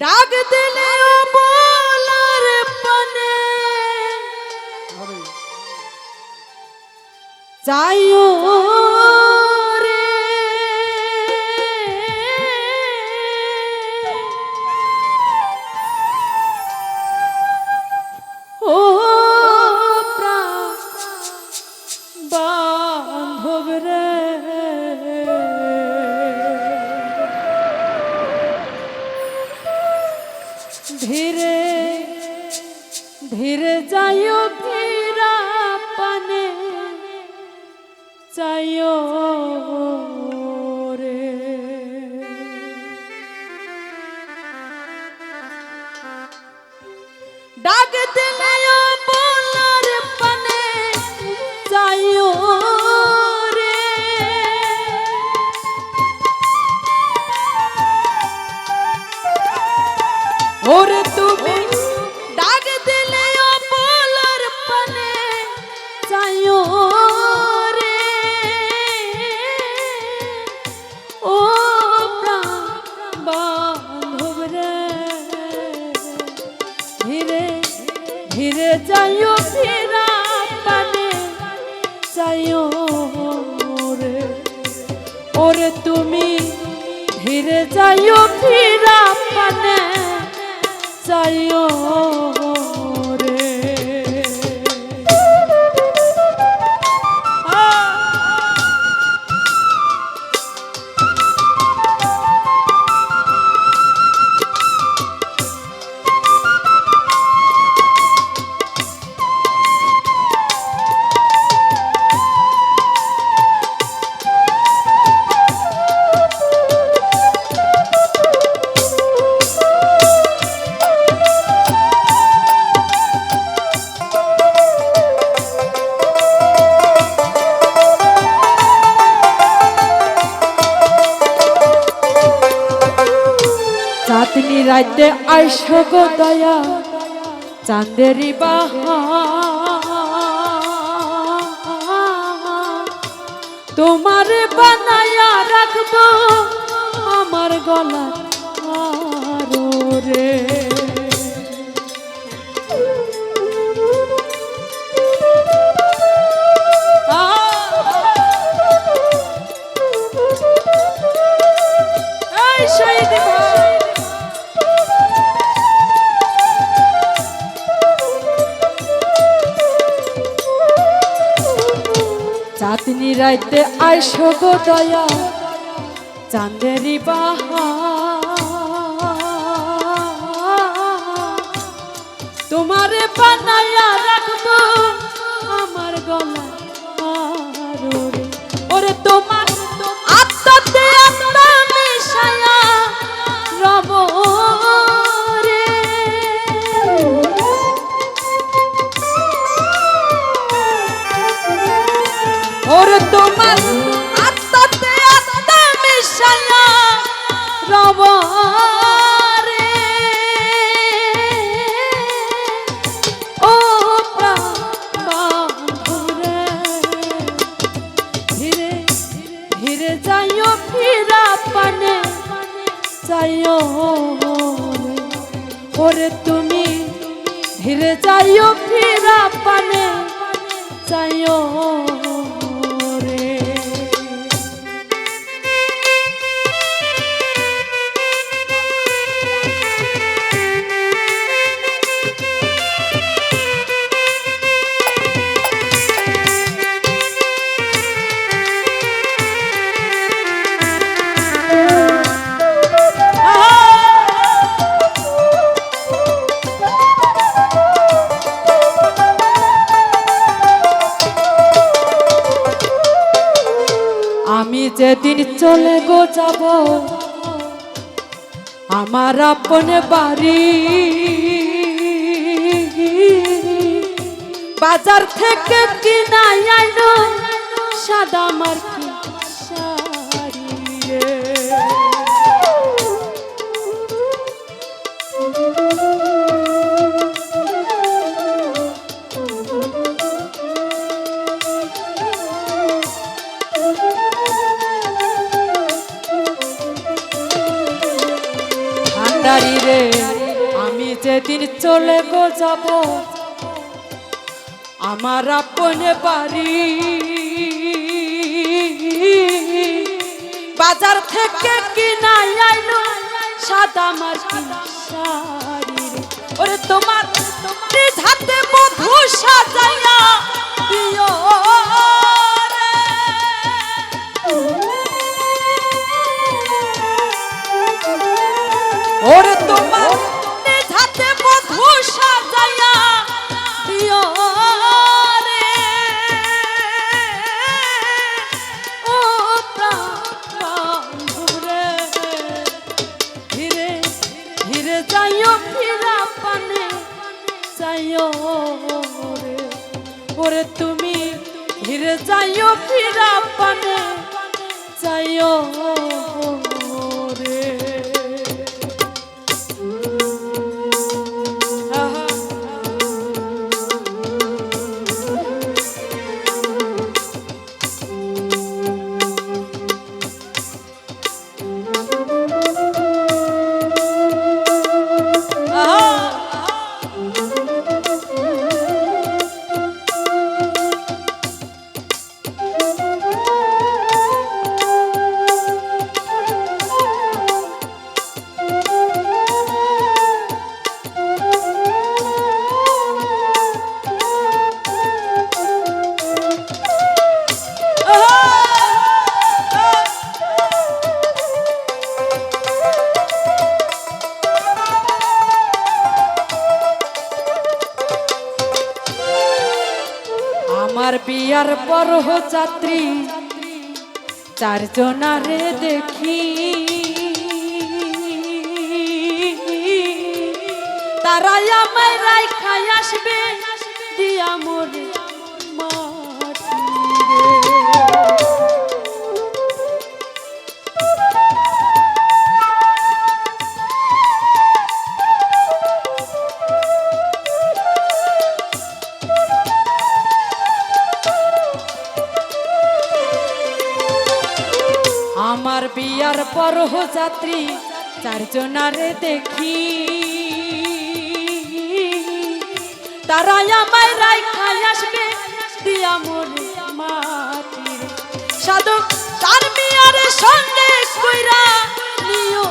ডাক দিলে ও বলার পানে যাইও। ধীরে যাইও ফিরা পানে যাইও রে। ডাক দিলে ওরে তুমি ধীরে যাইও ফিরা পানে যাইও। রাইতে আইস গো দয়া চাঁদেরি বাহা তোমারে বানায়া রাখব আমার গলা রে। চাঁদনি রাইতে আইসো গো দয়া চাঁদেরি বাহা তোমারে বানায়া রাখব ওর তোমার আত্মাতে আত্মা মিশায়া রব যাইও ফিরা পানে, যাইও। ওরে তুমি ধীরে যাইও ফিরা পানে, যাইও যেদিন চলে গো যাব। আমার আপনে বাড়ি। বাজার থেকে কিনা আইলো সাদা মার্কি চলে গো যাব। আমার আপনে বাড়ি। বাজার থেকে কিনাই আইলো সাদা মার্কি শাড়ি ওরে তোমার হাতে মধু সাজাইয়া দিও যাইও ফিরা পানে যাইও আমার বিয়ার পর যাত্রী চারজনারে দেখি। তারাই আমায় রাই আমার বিয়ার পরহ যাত্রী, চারজনারে দেখি। তারা আমায় রাই খাই আসবে, দিয়া মরে সাধক। তার বিয়ারে সঙ্গে কইরা নিও